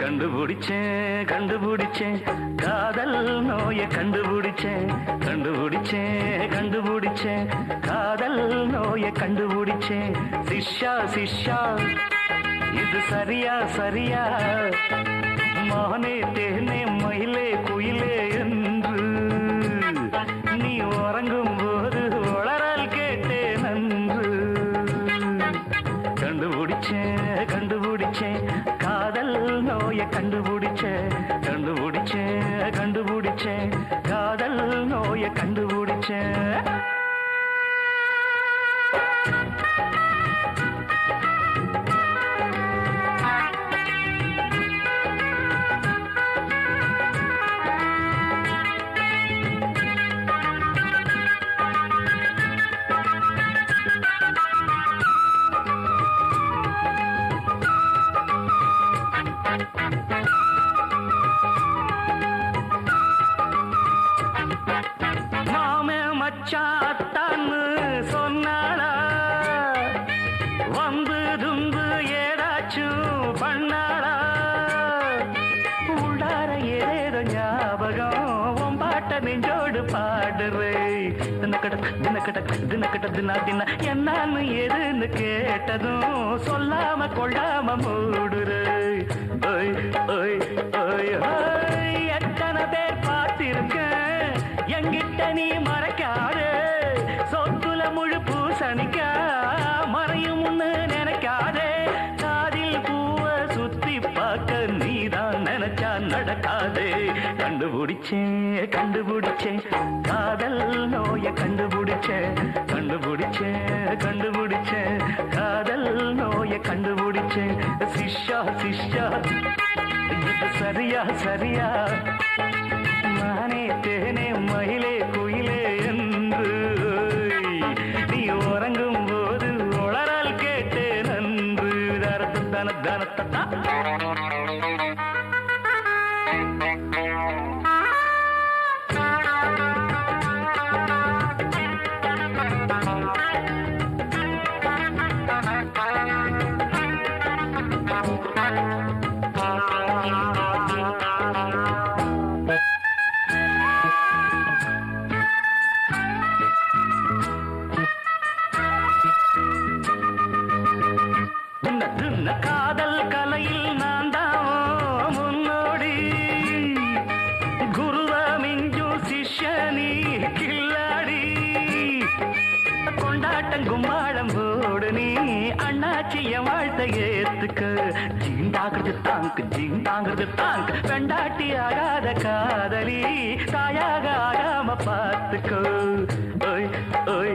கண்டுபிடிச்சேன் கண்டுபிடிச்சேன். காதல் நோய கண்டுபிடிச்சேன் கண்டுபிடிச்சேன் கண்டுபிடிச்சேன். காதல் நோய கண்டுபிடிச்சேன் சிஷ்யா சிஷ்யா இது சரியா சரியா? மானே தேனே மயிலே குயிலே என்று. நீ உறங்கும் போது உளறல் கேட்டேன் நன்று. கண்டுபிடிச்சேன் கண்டுபிடிச்சேன் காதல் நோய கண்டுபிடிச்சேன் கண்டுபிடிச்சேன் கண்டுபிடி மச்சாத்தான்னு சொன்னாளா? வம்பு தும்பு ஏதாச்சும் பண்ணாளா? உள்ளார ஏதோ ஞாபகம் உம்பாட்ட நெஞ்சோடு பாடுறே. தினக்கட தினக்கட தினக்கட தினா தின என்னன்னு எதுன்னு கேட்டதும் சொல்லாம கொள்ளாம மூடுறே. ஓய் ஓய் ஓய் ஓய் எத்தனை பேர் பார்த்திருக்கேன்? எங்கிட்ட நீ மர சுத்தி பார்க்க நீதான் நினைச்சா நடக்காதே. கண்டுபிடிச்சேன் கண்டுபிடிச்சேன் காதல் நோய கண்டுபிடிச்சேன் கண்டுபிடிச்சேன் கண்டுபிடிச்சேன் காதல் நோய கண்டுபிடிச்சேன் சிஷ்யா சிஷ்யா. இது சரியா சரியா? நானே தேனே மயிலே தரத்து தன தனத்தா தின்ன காதல் கலையில் நான் தான் முன்னோடி? குருவ மிஞ்சும் சிஷ்யனி கில்லாடி. கொண்டாட்டம் கும்பாளம் போடு நீ அண்ணாச்சிய வாழ்த்த ஏத்துக்க. ஜீந்தாங்கிறது தாங்கு ஜீந்தாங்கிறது தாங்கு. பெண்டாட்டி ஆகாத காதலி தாயாக ஆகாம பார்த்துக்கோ. ஓய் ஓய்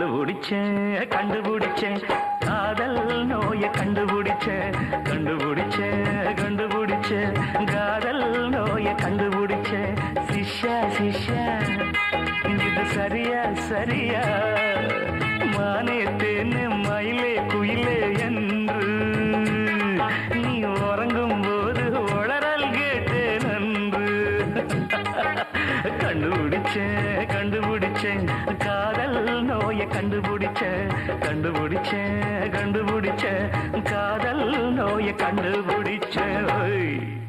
கண்டுபிடிச்சேன் கண்டுபிடிச்சேன் காதல் நோய கண்டுபிடிச்சேன் கண்டுபிடிச்சேன் கண்டுபிடிச்சேன் காதல் நோய கண்டுபிடிச்சேன் சிஷா சிஷா இது சரியா சரியா? மானே தேன்னு மயிலே குயிலே என்று. நீ உறங்கும் போது உளறல் கேட்டே நன்று. கண்டுபிடிச்சேன் கண்டுபிடிச்ச கண்டுபிடிச்ச கண்டுபிடிச்ச. காதல் நோய கண்டுபிடிச்ச ஓய்.